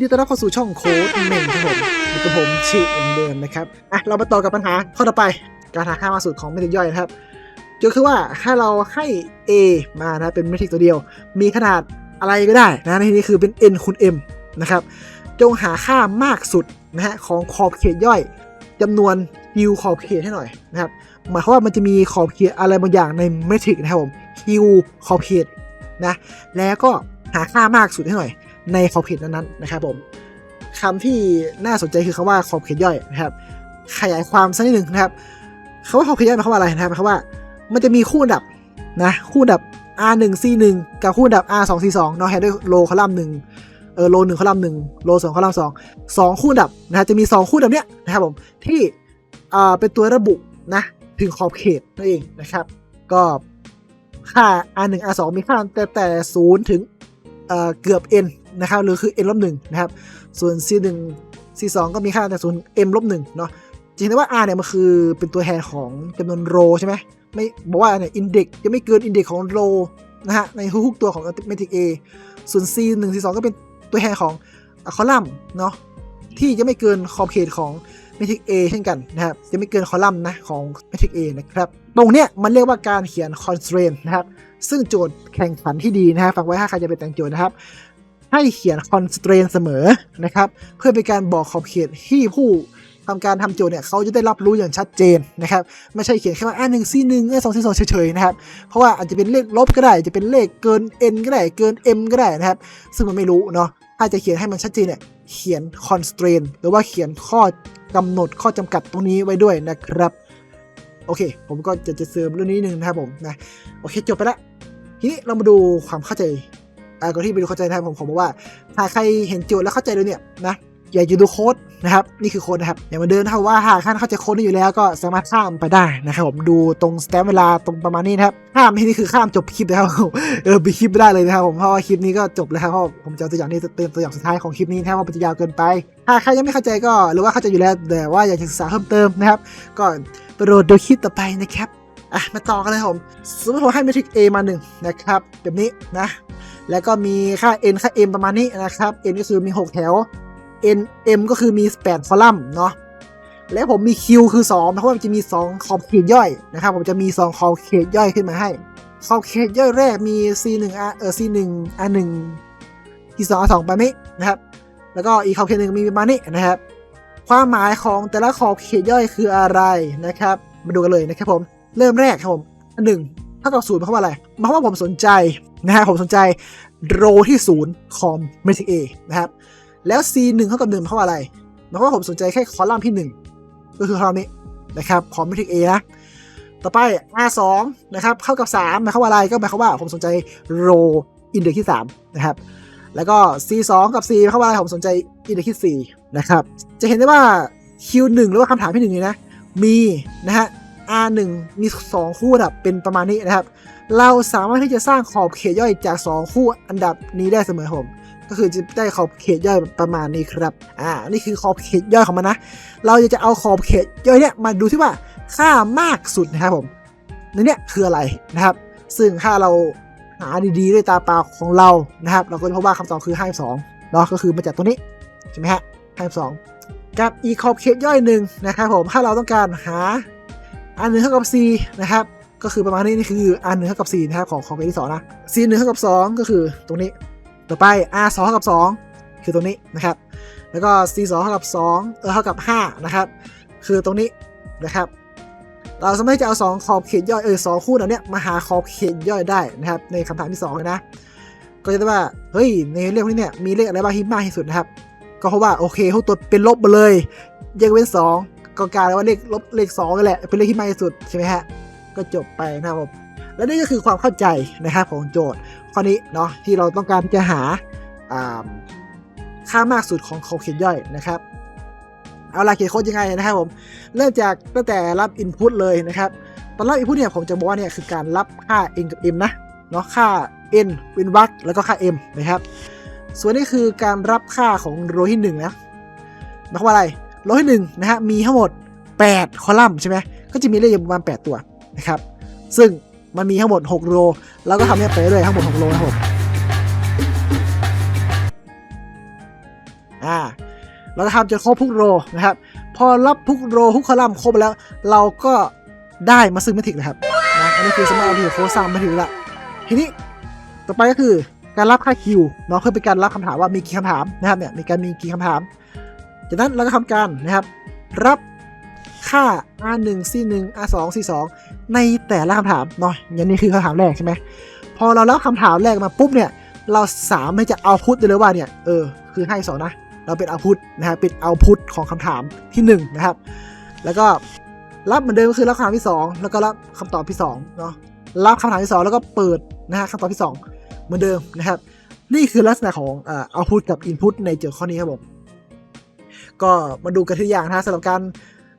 ดีต้อนรับเข้าสู่ช่องโค้ดเมงครับผมอยู่กับผมชื่อเอ็มเดิมนะครับอะเรามาต่อกับปัญหาข้อต่อไปการหาค่ามาสุดของเมทริกย่อยนะครับก็คือว่าถ้าเราให้ A มานะเป็นเมทริกตัวเดียว มีขนาดอะไรก็ได้นะในที่นี้คือเป็น n คูณ m นะครับจงหาค่ามากสุดนะฮะของขอบเขตย่อยจำนวนคิวขอบเขตให้หน่อยนะครับหมายความว่ามันจะมีขอบเขตอะไรบางอย่างในเมทริกนะครับผมคิวขอบเขตนะแล้วก็หาค่ามากสุดให้หน่อย ในขอบเขตนั้นๆนะครับผมคำที่น่าสนใจคือคำว่าขอบเขตย่อยนะครับ ขยายความสักนิดหนึ่งนะครับคำว่าขอบเขตย่อยหมายความว่าอะไรนะครับหมายความว่ามันจะมีคู่อันดับนะคู่อันดับ R 1 C 1 กับคู่อันดับ R 2 C 2 เนาะแฮด้วยโลคอลัมน์หนึ่งเออโลหนึ่งคอลัมน์หนึ่งโลสองคอลัมน์สองสองคู่อันดับนะฮะจะมีสองคู่อันดับเนี้ยนะครับผมที่อ่าเป็นตัวระบุนะถึงขอบเขตนั่นเองนะครับ ก็ค่า R 1 R 2 มีค่าแต่แต่ศูนย์ถึงเอ่อเกือบ n นะครับหรือคือ n ลบหนึ่งนะครับส่วน c 1 c 2ก็มีค่าแต่ศูน m ลบหนึ่งเนาะจริงๆว่า r เนี่ยมันคือเป็นตัวแทนของจำนวนโรใช่ไหมไม่บอกว่าเนี่ยอินเด็กจะไม่เกินอินเด็กของโรนะฮะในทุกๆตัวของ Matrix A ส่วน c 1 c 2ก็เป็นตัวแทนของคอลัมน์เนาะที่จะไม่เกินขอบเขตของ Matrix A เช่นกันนะครับจะไม่เกินคอลัมน์นะของ Matrix A นะครับตรงเนี้ยมันเรียกว่าการเขียน constraint นะครับซึ่งโจทย์แข่งขันที่ดีนะฮะฟังไว้ถ้าใครจะไปแต่งโจทย์นะครับ ให้เขียน constraint เสมอนะครับ เพื่อเป็นการบอกขอบเขตที่ผู้ทำการทำโจทย์เนี่ยเขาจะได้รับรู้อย่างชัดเจนนะครับ ไม่ใช่เขียนแค่ว่าอ่าหนึ่งซีหนึ่งอ่าสองซีสองเฉยๆนะครับ เพราะว่าอาจจะเป็นเลขลบก็ได้จะเป็นเลขเกิน n ก็ได้เกิน m ก็ได้นะครับ ซึ่งมันไม่รู้เนาะถ้าจะเขียนให้มันชัดเจนเนี่ยเขียน constraint หรือว่าเขียนข้อกำหนดข้อจำกัดตรงนี้ไว้ด้วยนะครับ โอเค ผมก็จะจะเสริมเรื่องนี้นิดนึงนะครับผมนะโอเคจบไปละทีนี้เรามาดูความเข้าใจ อ่าก่อนที่ไปดูเข้าใจนะครับผมผมบอกว่าถ้าใครเห็นโจทย์แล้วเข้าใจเลยเนี่ยนะอยากจะดูโค้ดนะครับนี่คือโค้ดนะครับอย่ามาเดินนะครับว่าหากท่านเข้าใจโค้ดนี้อยู่แล้วก็สามารถข้ามไปได้นะครับผมดูตรงสแตมเวลาตรงประมาณนี้นะครับข้ามที่นี่คือข้ามจบคลิปนะครับเออไปคลิปไม่ได้เลยนะครับผมเพราะว่าคลิปนี้ก็จบแล้วครับเพราะผมจะเอาตัวอย่างนี้เติมตัวอย่างสุดท้ายของคลิปนี้นะครับว่ามันจะยาวเกินไปถ้าใครยังไม่เข้าใจก็หรือว่าเข้าใจอยู่แล้วแต่ว่าอยากศึกษาเพิ่มเติมนะครับก็โปรดดูคลิปต่อไปนะครับอะมาต่อกันเลยผมสมมติผมให้เมทริก A มาหนึ่งนะครับแบบนี้นะ แล้วก็มีค่า n ค่า m ประมาณนี้นะครับ n ก็คือมี 6 แถว n m ก็คือมี 8 คอลัมน์เนาะแล้วผมมี q คือ 2 เพราะว่ามันจะมี 2 ขอบเขตย่อยนะครับ ผมจะมี 2 ขอบเขตย่อยขึ้นมาให้ ขอบเขตย่อยแรกมี c 1 r เออ c 1 r 1 t 2 r 2ประมาณนี้นะครับ แล้วก็อีกขอบเขตหนึ่งมีประมาณนี้นะครับ ความหมายของแต่ละขอบเขตย่อยคืออะไรนะครับ มาดูกันเลยนะครับผม เริ่มแรกครับผมอันหนึ่งเท่ากับศูนย์หมายความว่าอะไรหมายความว่าผมสนใจ นะฮะผมสนใจโรที่ศูนย์ของเมทริกเอนะครับ แล้ว C 1เท่ากับ1หมายความว่าอะไรหมายความว่าผมสนใจแค่คอลัมน์ที่ 1 ก็คือคอลัมน์นี้นะครับของเมทริกเอนะต่อไป R 2นะครับเข้ากับ 3 หมายความว่าอะไรก็หมายความว่าผมสนใจโรอินเด็กที่ 3 นะครับ แล้วก็ C 2กับ C หมายความว่าอะไรผมสนใจอินเด็กที่ 4 นะครับ จะเห็นได้ว่า Q 1หรือว่าคำถามที่หนึ่งนี้นะมีนะฮะ R 1 มี 2 คู่อันดับเป็นประมาณนี้นะครับ เราสามารถที่จะสร้างขอบเขตย่อยจาก 2 คู่อันดับนี้ได้เสมอครับผมก็คือจะได้ขอบเขตย่อยประมาณนี้ครับ อ่า นี่คือขอบเขตย่อยของมันนะ เราจะเอาขอบเขตย่อยเนี่ยมาดูที่ว่าค่ามากสุดนะครับผมในเนี้ยคืออะไรนะครับ ซึ่งถ้าเราหาดีๆด้วยตาเปล่าของเรานะครับ เราก็จะพบว่าคำตอบคือ52เนาะก็คือมาจากตัวนี้ใช่ไหมฮะ52กับอีกขอบเขตย่อยหนึ่งนะครับผม ถ้าเราต้องการหา อันหนึ่งเท่ากับ c นะครับก็คือประมาณนี้นี่คืออันหนึ่งเท่ากับ c นะครับของของเกมที่สองนะ c หนึ่งเท่ากับ 2 ก็คือตรงนี้ ต่อไป r 2เท่ากับ 2 คือตรงนี้นะครับ แล้วก็ c 2เท่ากับ2เออเท่ากับ5นะครับคือตรงนี้นะครับ เราสามารถจะเอา2ขอบเขตย่อยเออสองคู่เหล่าเนี้ยมาหาขอบเขตย่อยได้นะครับ ในคำถามที่2เลยนะก็จะได้ว่าเฮ้ยในเรื่องพวกนี้เนี่ยมีเลขอะไรบ้างที่มากที่สุดนะครับ ก็เพราะว่าโอเคทุกตัวเป็นลบหมดเลยยกเว้น 2 ก็กลายเป็นว่าเลขลบเลข2นั่นแหละเป็นเลขที่มากที่สุดใช่ไหมฮะก็จบไปนะครับผมและนี่ก็คือความเข้าใจนะครับของโจทย์ข้อนี้เนาะที่เราต้องการจะหาอ่าค่ามากสุดของขอบเขตย่อยนะครับเอาล่ะเขียนโค้ดยังไงนะครับผมเริ่มจากตั้งแต่รับ Input เลยนะครับตอนรับ Input เนี่ยผมจะบอกว่าเนี่ยคือการรับค่า n กับ m นะเนาะค่า n เป็นวรรคแล้วก็ค่า m นะครับ ส่วนนี้คือการรับค่าของโรที่1นะหมายความว่าอะไร โรที่1นะฮะมีทั้งหมด 8 คอลัมน์ใช่ไหมก็จะมีเลขอยู่ประมาณ 8 ตัวนะครับ ซึ่งมันมีทั้งหมด 6 โรเราก็ทำเนี่ยไปเรื่อยทั้งหมด 6 โรนะครับอ่าเราจะทำจนครบทุกโรนะครับ พอรับทุกโรทุกคอลัมน์ครบแล้ว เราก็ได้มาซึ่งเมทริกนะครับนะอันนี้คือสำหรับเราที่โค้ดสร้างเมทริกละทีนี้ต่อไปก็คือการรับค่าคิวเนาะเพื่อเป็นการรับคำถามว่ามีกี่คำถามนะครับเนี่ยมีการมีกี่คำถาม จากนั้นเราก็ทำการนะครับรับค่า R1 C1 R2 C2 ในแต่ละคำถามเนาะอย่างนี้คือคำถามแรกใช่ไหมพอเรารับคำถามแรกมาปุ๊บเนี่ยเราสามารถจะเอาพุทได้เลยว่าเนี่ยเออคือให้สองนะเราเป็นเอาพุทนะครับเป็นเอาพุทของคำถามที่หนึ่งนะครับ แล้วก็รับเหมือนเดิมก็คือรับคำถามที่สองแล้วก็รับคำตอบที่สองเนาะรับคำถามที่สองแล้วก็เปิดนะฮะคำตอบที่สองเหมือนเดิมนะครับ นี่คือลักษณะของเอ่อเอาพุทกับอินพุตในโจทย์ข้อนี้ครับผม ก็มาดูกันทีอย่างนะสำหรับการ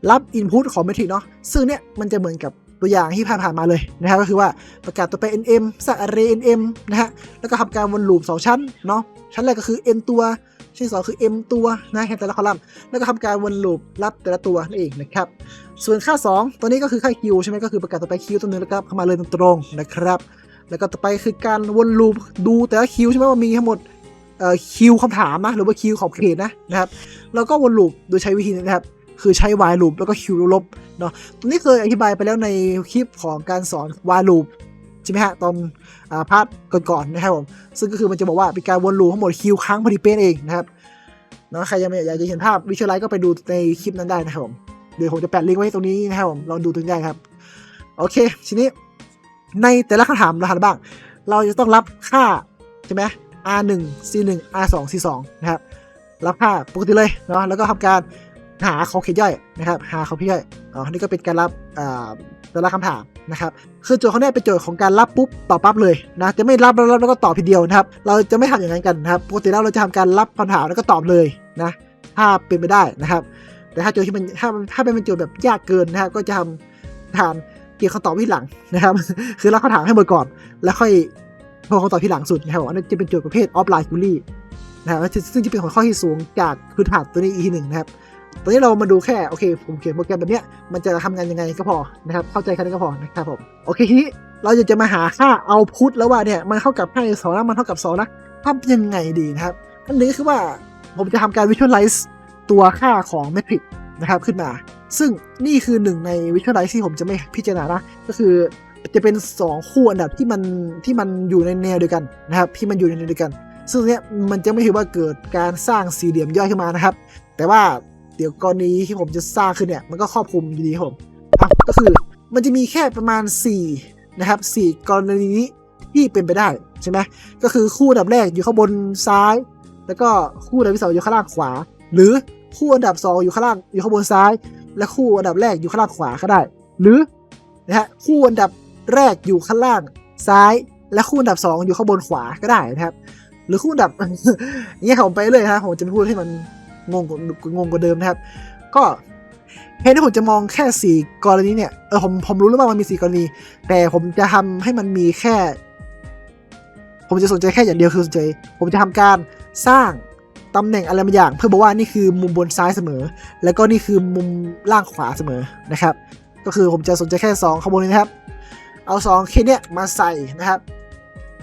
รับ Input ของ Metric เนาะซึ่งเนี่ยมันจะเหมือนกับตัวอย่างที่ผ่านๆมาเลยนะครับก็คือว่าประกาศตัวไป nm สร้าง array nm นะฮะแล้วก็ทำการวนลูป2ชั้นเนาะชั้นแรกก็คือ n ตัวชั้นสองคือ m ตัวนะแค่แต่ละคอลัมน์แล้วก็ทำการวนลูปรับแต่ละตัวนั่นเองนะครับส่วนค่า 2 ตัวนี้ก็คือค่า q ใช่ไหมก็คือประกาศตัวไป q ตัวหนึงแล้วก็เข้ามาเลยตรงๆนะครับ แล้วก็ต่อไปคือการวนลูปดูแต่ละ q ใช่ไหมว่ามีทั้งหมด เอ่อ q คำถามนะหรือว่า q ขอบเขตนะนะครับ แล้วก็วนลูปโดยใช้วิธีนะครับ คือใช้ while loop แล้วก็ q ลบเนาะตรงนี้เคยอธิบายไปแล้วในคลิปของการสอน while loop ใช่ไหมฮะตอนอาพาร์ทก่อนๆนะครับผมซึ่งก็คือมันจะบอกว่าเป็นการวนลูปทั้งหมด q ครั้งพอดีเป๊ะเองนะครับเนาะใครยังไม่อยากจะเห็นภาพวิชวลไลท์ก็ไปดูในคลิปนั้นได้นะครับผมเดี๋ยวผมจะแปะลิงก์ไว้ตรงนี้นะครับผมลองดูตรงนี้ได้ครับ โอเคทีนี้ในแต่ละคำถามเราทำอะไรบ้าง เราจะต้องรับค่าใช่ไหม R1 C1 R2 C2 นะครับรับค่าปกติเลยเนาะแล้วก็ทำการหาเขอบเขตย่อยนะครับ หาเขอบเขตย่อยอ๋อนี่ก็เป็นการรับอ่าแต่ละคำถามนะครับ คือโจทย์เขาเนี่ยเป็นโจทย์ของการรับปุ๊บตอบปั๊บเลยนะจะไม่รับแล้วแล้วก็ตอบทีเดียวนะครับ เราจะไม่ทำอย่างนั้นกันนะครับปกติแล้วเราจะทำการรับคำถามแล้วก็ตอบเลยนะถ้าเป็นไปได้นะครับ แต่ถ้าโจทย์ที่มันถ้าถ้าเป็นโจทย์แบบยากเกินนะครับก็จะทำทานเกี่ยวคำตอบที่หลังนะครับ คือรับคำถามให้หมดก่อน แล้วค่อย พอคำตอบที่หลังสุดนะครับอันนี้จะเป็นโจทย์ประเภทออฟไลน์คูลลี่นะครับซึ่งจะเป็นหัวข้อที่สูงจากพื้นฐานตัวนี้อีกทีหนึ่งนะครับตอนนี้เรามาดูแค่โอเค ผมเขียนโปรแกรมแบบเนี้ยมันจะทำงานยังไงก็พอนะครับเข้าใจแค่นั้นก็พอนะครับผมโอเคทีนี้เราจะจะมาหาค่าเอาพุทแล้วว่าเนี่ยมันเท่ากับค่สองนะมันเท่ากับสองนะทำยังไงดีนะครับอันนี้คือว่าผมจะทำการ visualize ตัวค่าของ metric นะครับขึ้นมา ซึ่งนี่คือหนึ่งใน visualize ที่ผมจะไม่พิจารณานะก็คือ จะเป็น 2 คู่อันดับที่มันที่มันอยู่ในแนวเดียวกันนะครับที่มันอยู่ในแนวเดียวกัน ซึ่งเนี้ยมันจะไม่ถือว่าเกิดการสร้างสี่เหลี่ยมย่อยขึ้นมานะครับ แต่ว่าเดี๋ยวกรณีที่ผมจะสร้างขึ้นเนี่ยมันก็ครอบคลุมอยู่ดีผมก็คือมันจะมีแค่ประมาณ 4 นะครับ 4 กรณีนี้ที่เป็นไปได้ใช่ไหมก็คือคู่อันดับแรกอยู่ข้างบนซ้าย แล้วก็คู่อันดับที่สองอยู่ข้างล่างขวา หรือคู่อันดับสองอยู่ข้างล่างอยู่ข้างบนซ้าย และคู่อันดับแรกอยู่ข้างล่างขวาก็ได้ หรือนะฮะคู่อันดับ แรกอยู่ข้างล่างซ้าย และคู่อันดับสองอยู่ข้างบนขวาก็ได้นะครับ หรือคู่อันดับอย่างเงี้ยครับผมไปเลยนะครับผมจะพูดให้มันงงกว่างงกว่าเดิมนะครับ ก็แทนที่ผมจะมองแค่สี่กรณีเนี่ยเออผมผมรู้แล้วว่ามันมีสี่กรณี แต่ผมจะทำให้มันมีแค่ ผมจะสนใจแค่อย่างเดียวคือสนใจ ผมจะทำการสร้างตำแหน่งอะไรบางอย่าง เพื่อบอกว่านี่คือมุมบนซ้ายเสมอ แล้วก็นี่คือมุมล่างขวาเสมอนะครับ ก็คือผมจะสนใจแค่ 2 ข้างบนนี้นะครับ เอา2เคสเนี่ยมาใส่นะครับ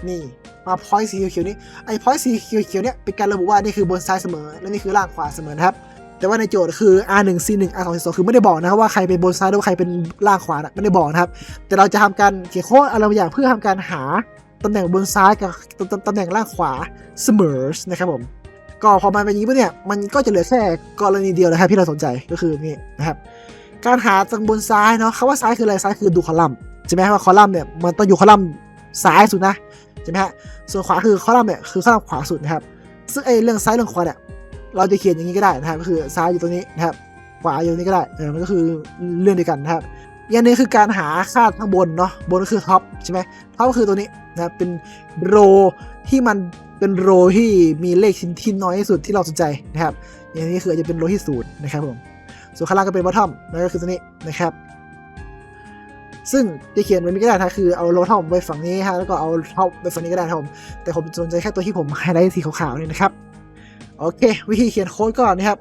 นี่มาพอยต์สีเขียวๆนี้ไอ้พอยต์สีเขียวๆเนี่ยเป็นการระบุว่านี่คือบนซ้ายเสมอและนี่คือล่างขวาเสมอนะครับแต่ว่าในโจทย์คือ R1 C1 R2 C2 คือไม่ได้บอกนะครับว่าใครเป็นบนซ้ายหรือใครเป็นล่างขวานะไม่ได้บอกนะครับ แต่เราจะทำการเขียนโค้ดอะไรบางอย่างเพื่อทำการหาตำแหน่งบนซ้ายกับตำตตำแหน่งล่างขวาเสมอนะครับผมก็พอมันเป็นอย่างนี้ปุ๊บเนี่ยมันก็จะเหลือแค่กรณีเดียวนะครับที่เราสนใจก็คือนี่นะครับการหาตรงบนซ้ายเนาะคำว่าซ้ายคืออะไรซ้ายคือดูคอลัมน์ ใช่ไหมว่าคอลัมน์เนี่ยมันต้องอยู่คอลัมน์ซ้ายสุดนะใช่ไหมฮะส่วนขวาคือคอลัมน์เนี่ยคือคอลัมน์ขวาสุดนะครับ ซึ่งไอ้เรื่องซ้ายเรื่องขวาเนี่ยเราจะเขียนอย่างนี้ก็ได้นะครับก็คือซ้ายอยู่ตรงนี้นะครับ ขวาอยู่ตรงนี้ก็ได้เออมันก็คือเรื่องเดียวกันนะครับอย่างนี้คือการหาค่าข้างบนเนาะบนก็คือท็อปใช่ไหมท็อปก็คือตัวนี้นะครับเป็นโรที่มันเป็นโรที่มีเลขชิ้นที่น้อยที่สุดที่เราสนใจนะครับ อย่างนี้คืออาจจะเป็นโรที่ศูนย์นะครับผมส่วนข้างล่างก็เป็นบอททอมนั่นก็คือตัวนี้นะครับ ซึ่งจะเขียนมันไม่ก็ได้นะคือเอาโรทอมไปฝั่งนี้ฮะแล้วก็เอาท็อปไปฝั่งนี้ก็ได้ครับผมแต่ผมสนใจแค่ตัวที่ผมไฮไลท์สีขาวๆนี่นะครับโอเค วิธีเขียนโค้ดก่อนนะครับ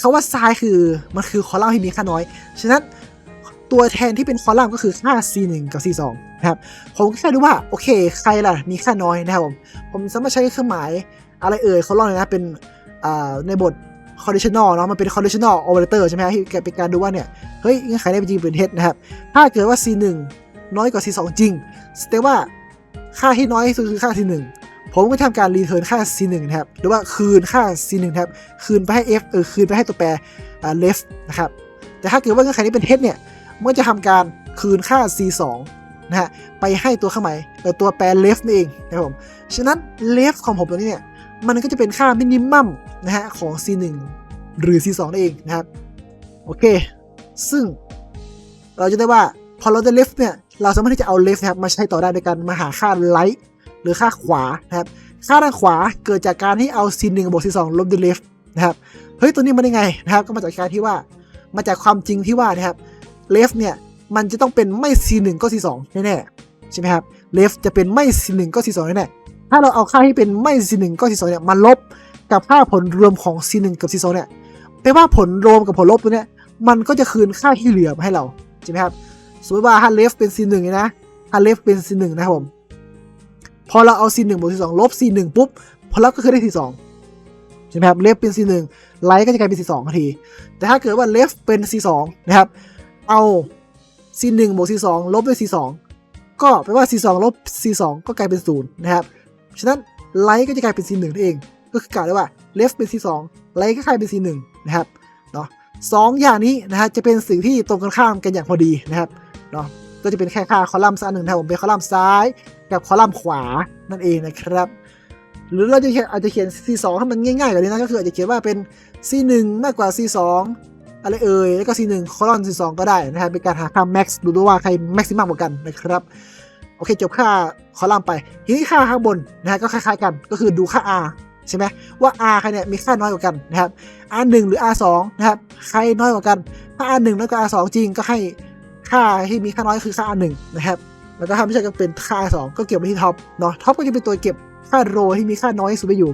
คาว่าซ้ายคือมันคือคอลัมน์ที่มีค่าน้อย ฉะนั้นตัวแทนที่เป็นคอลัมน์ก็คือค่า C1 กับ C2 นะครับ ผมแค่ดูว่าโอเคใครล่ะมีค่าน้อยนะครับผม ผมสามารถใช้เครื่องหมายอะไรเอ่ยเขาเล่าเลยนะเป็นในบท conditional เนาะมันเป็น conditional operator ใช่ไหมฮะที่เป็นการดูว่าเนี่ยเฮ้ยเงื่อนไขนี้เป็นจริงเป็นเท็จนะครับถ้าเกิดว่า c 1น้อยกว่า c 2จริงแสดงว่าค่าที่น้อยที่สุดคือค่า c 1ผมก็ทำการรีเทิร์นค่า c 1นะครับหรือว่าคืนค่า c 1นะครับคืนไปให้ f เออคืนไปให้ตัวแปรอ่า left นะครับแต่ถ้าเกิดว่าเงื่อนไขนี้เป็นเท็จเนี่ยมันจะทำการคืนค่า c 2นะฮะไปให้ตัวข้างในเออตัวแปร left นี่นเองนะครับผมฉะนั้น left ของผมตัวนี้เนี่ยมันก็จะเป็นค่ามินิมัม นะฮะของ c 1 หรือ c 2 นั่นเองนะครับโอเค ซึ่งเราจะได้ว่าพอเราได้ left เนี่ยเราสามารถที่จะเอา left นะครับมาใช้ต่อได้ในการมาหาค่า right หรือค่าขวานะครับค่าด้านขวาเกิดจากการที่เอา c 1 บวก c 2 ลบด้วย left นะครับเฮ้ยตัวนี้มันได้ไงนะครับก็มาจากการที่ว่ามาจากความจริงที่ว่านะครับ left เนี่ยมันจะต้องเป็นไม่ c 1 ก็ c 2 แน่ๆใช่ไหมครับ left จะเป็นไม่ c 1 ก็ c 2 แน่ๆถ้าเราเอาค่าที่เป็นไม่ c 1 ก็ c 2 เนี่ยมาลบ กับค่าผลรวมของ c 1 กับ c 2 เนี่ยแปลว่าผลรวมกับผลลบตัวเนี้ยมันก็จะคืนค่าที่เหลือมาให้เราใช่ไหมครับสมมติว่าถ้าเลฟเป็น c 1นี่ยนะถ้าเลฟเป็น c 1 นะครับผมพอเราเอา c 1 บวก c 2 ลบ c 1 ปุ๊บผลลัพธ์ก็คือได้ c 2 ใช่ไหมครับเลฟเป็น c 1 ไลท์ก็จะกลายเป็น c 2 ทันที แต่ถ้าเกิดว่าเลฟเป็น c 2 นะครับเอา c 1 บวก c 2 ลบด้วย c 2 ก็แปลว่า c 2 ลบ c 2 ก็กลายเป็น 0 นะครับ ฉะนั้นไลท์ก็จะกลายเป็น c 1 นั่นเอง ก็คือกล่าวได้ว่าเลฟเป็น c 2 ไลท์ก็กลายเป็น c 1 นะครับเนาะสองอย่างนี้นะฮะจะเป็นสิ่งที่ตรงกันข้ามกันอย่างพอดีนะครับเนาะก็จะเป็นแค่ค่าคอลัมน์ซ้ายหนึ่งนะครับผมเป็นคอลัมน์ซ้ายกับคอลัมน์ขวานั่นเองนะครับหรือเราจะเขียนอาจจะเขียน C2 ให้มันง่ายๆกว่านี้นะก็คืออาจจะเขียนว่าเป็น C1 มากกว่า C2 อะไรเอ่ยแล้วก็ C1 คอลัมน์ C2 ก็ได้นะครับเป็นการหาค่า max ดูด้วยว่าใคร maximum กว่ากันนะครับโอเคจบค่าคอลัมน์ไปทีนี้ค่าข้างบนนะฮะก็คล้ายๆกันก็คือดูค่า R ใช่ไหมว่า R ใครเนี่ยมีค่าน้อยกว่ากันนะครับ R1 หรือ R2 นะครับใครน้อยกว่ากัน ถ้า R1 น้อยกว่า R2 จริงก็ให้ค่าที่มีค่าน้อยคือค่า R1 นะครับแล้วก็ถ้าไม่ใช่ก็เป็นค่า R2 ก็เก็บไว้ที่ท็อปเนาะท็อปก็จะเป็นตัวเก็บค่าโรที่มีค่าน้อยที่สุดไปอยู่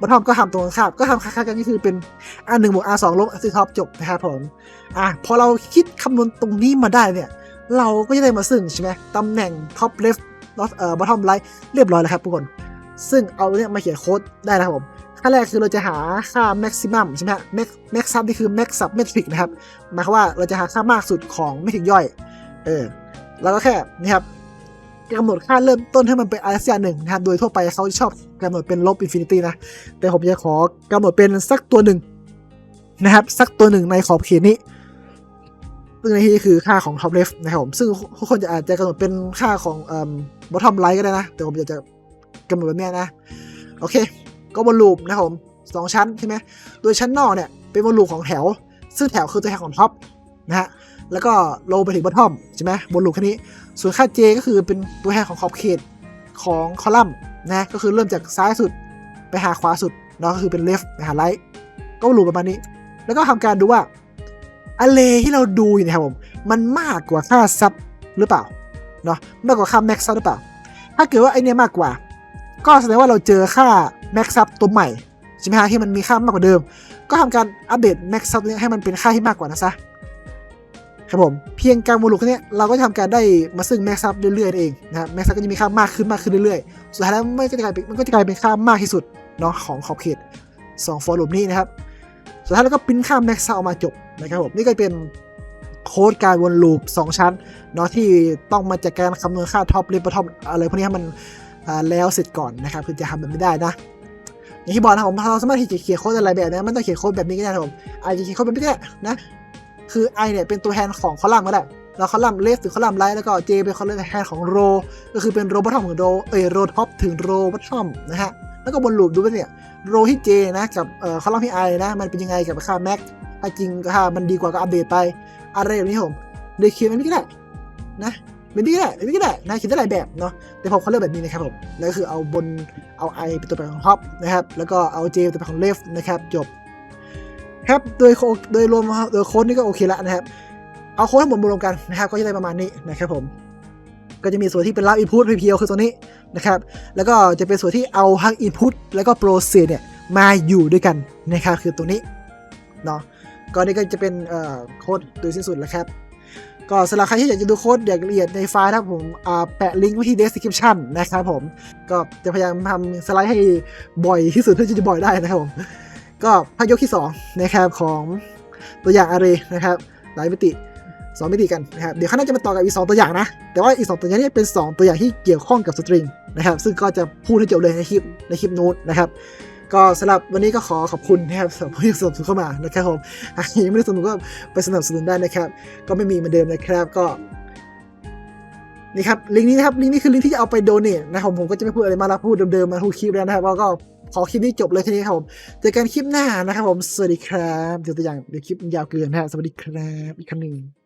บนท็อปก็ทำตรงข้ามก็ทำค่ากันก็คือเป็น R1 บวก R2 ลบ R ท็อปจบนะครับผมอะพอเราคิดคำนวณตรงนี้มาได้เนี่ยเราก็จะได้มาซึ่งใช่ไหมตำแหน่งท็อปเลฟเอ่อบอททอมไลท์เรียบร้อยแล้วครับทุกคน ซึ่งเอาเนี่ยมาเขียนโค้ดได้นะครับผมขั้นแรกคือเราจะหาค่า maximum ใช่ไหมฮะ max max sub นี่คือ max sub metric นะครับหมายความว่าเราจะหาค่ามากสุดของไม่ถึงย่อย เออแล้วก็แค่นี่ครับกำหนดค่าเริ่มต้นให้มันเป็นอะไรสักอย่างหนึ่งนะครับโดยทั่วไปเขาชอบกำหนดเป็นลบอินฟินิตี้นะ แต่ผมจะขอกำหนดเป็นสักตัวหนึ่งนะครับ สักตัวหนึ่งในขอบเขตนี้ซึ่งในที่นี้คือค่าของ top left นะครับผมซึ่งทุกคนจะอาจจะกำหนดเป็นค่าของเอ่อ bottom right ก็ได้นะ แต่ผมอยากจะ กำหนดแบบเนี้ยนะ โอเค ก็วนลูปนะครับผมสองชั้นใช่ไหมโดยชั้นนอกเนี่ยเป็นวนลูปของแถว ซึ่งแถวคือตัวแทนของท็อปนะฮะแล้วก็ลงไปถึงบอททอมใช่ไหมวนลูปแค่นี้ ส่วนค่า J ก็คือเป็นตัวแทนของขอบเขตของคอลัมน์นะก็คือเริ่มจากซ้ายสุดไปหาขวาสุดเนาะก็คือเป็น left ไปหา right ก็ลูปประมาณนี้ แล้วก็ทำการดูว่าอะเลที่เราดูอยู่นะครับผมมันมากกว่าค่าซับหรือเปล่าเนาะมากกว่าค่า max ซับหรือเปล่า ถ้าเกิดว่าไอเนี้ยมากกว่า ก็แสดงว่าเราเจอค่า max sub ตัวใหม่ใช่ไหมฮะที่มันมีค่ามากกว่าเดิม ก็ทำการอัปเดต max sub เนี่ยให้มันเป็นค่าที่มากกว่านะซะครับผมเพียงการโมลูกเนี้ยเราก็จะทำการได้มาซึ่ง max sub เรื่อยๆเองนะครับ max sub ก็จะมีค่ามากขึ้นมากขึ้นเรื่อยๆสุดท้ายแล้วมันก็จะกลายเป็นมันก็จะกลายเป็นค่ามากที่สุดเนาะของขอบเขต2 for loop นี้นะครับสุดท้ายแล้วก็ปิ้นค่า max sub ออกมาจบนะครับผมนี่ก็เป็นโค้ดการวนลูป2ชั้นเนาะที่ต้องมาจากการคำนวณค่าท็อปเลเวลท็อปอะไรพวกนี้ให้มัน แล้วเสร็จก่อนนะครับคือจะทำแบบไม่ได้นะอย่างที่บอกนะผมเราสามารถที่จะเขียนโค้ดอะไรแบบนี้มันต้องเขียนโค้ดแบบนี้ก็ได้นะผมไอจะเขียนโค้ดแบบนี้ก็ได้นะคือ i เนี่ยเป็นตัวแทนของคอลัมน์ก็ได้เราคอลัมน์เลฟถึงคอลัมน์ไลท์แล้วก็ j เป็นคอลัมน์แทนของโรก็คือเป็นโรบอททอมถึงโรเอยโรท็อปถึงโรบอททอมนะฮะแล้วก็บนลูปดูไปเนี่ยโรที่ j นะกับเอ่อคอลัมน์ที่ i นะมันเป็นยังไงกับค่า max ถ้าจริงค่ามันดีกว่าก็อัปเดตไปอะไรแบบนี้ครับผมเลยเขียนแบบนี้ก็ได้นะ แบบนี้ก็ได้แบบนี้ก็ได้นะเขียนได้หลายแบบเนาะแต่ผมเขาเลือกแบบนี้นะครับผมแล้วก็คือเอาบนเอา i เป็นตัวแปรของ top นะครับแล้วก็เอา j เป็นตัวแปรของ left นะครับจบครับโดยโดยรวมโดยโค้ดนี่ก็โอเคละนะครับเอาโค้ดทั้งหมดมารวมกันนะครับ ก็จะได้ประมาณนี้นะครับผมก็จะมีส่วนที่เป็นรับ input เพียวๆคือตัวนี้นะครับ แล้วก็จะเป็นส่วนที่เอาทั้ง input แล้วก็ process เนี่ยมาอยู่ด้วยกันนะครับคือตัวนี้เนาะก็นี่ก็จะเป็นเอ่อโค้ดโดยสิ้นสุดแล้วครับ ก็สำหรับใครที่อยากจะดูโค้ดอย่างละเอียดในไฟล์นะครับผมแปะลิงก์ไว้ที่ description นะครับผม ก็จะพยายามทำสไลด์ให้บ่อยที่สุดเท่าที่จะบ่อยได้นะครับผม ก็ภาคยกที่2นะครับของตัวอย่างอารีนะครับ หลายมิติ2มิติกันนะครับ เดี๋ยวข้างหน้าจะมาต่อกับอีก2ตัวอย่างนะ แต่ว่าอีก2ตัวอย่างนี้เป็น 2 ตัวอย่างที่เกี่ยวข้องกับสตริงนะครับ ซึ่งก็จะพูดให้จบเลยในคลิปในคลิปนู้นนะครับ ก็สำหรับวันนี้ก็ขอขอบคุณนะครับสำหรับผู้ที่สนับสนุนเข้ามานะครับผมหากยังไม่ได้สนับสนุนก็ไปสนับสนุนได้นะครับ ก็ไม่มีเหมือนเดิมนะครับก็นี่ครับลิงก์นี้นะครับลิงก์นี้คือลิงก์ที่จะเอาไปโดเนทนะครับผมผมก็จะไม่พูดอะไรมาแล้วพูดเดิมๆมาทุกคลิปแล้วนะครับก็ขอคลิปนี้จบเลยแค่นี้ครับผมเจอกันคลิปหน้านะครับผมสวัสดีครับเดี๋ยวตัวอย่างเดี๋ยวคลิปยาวเกินนะครับสวัสดีครับอีกครั้งหนึ่ง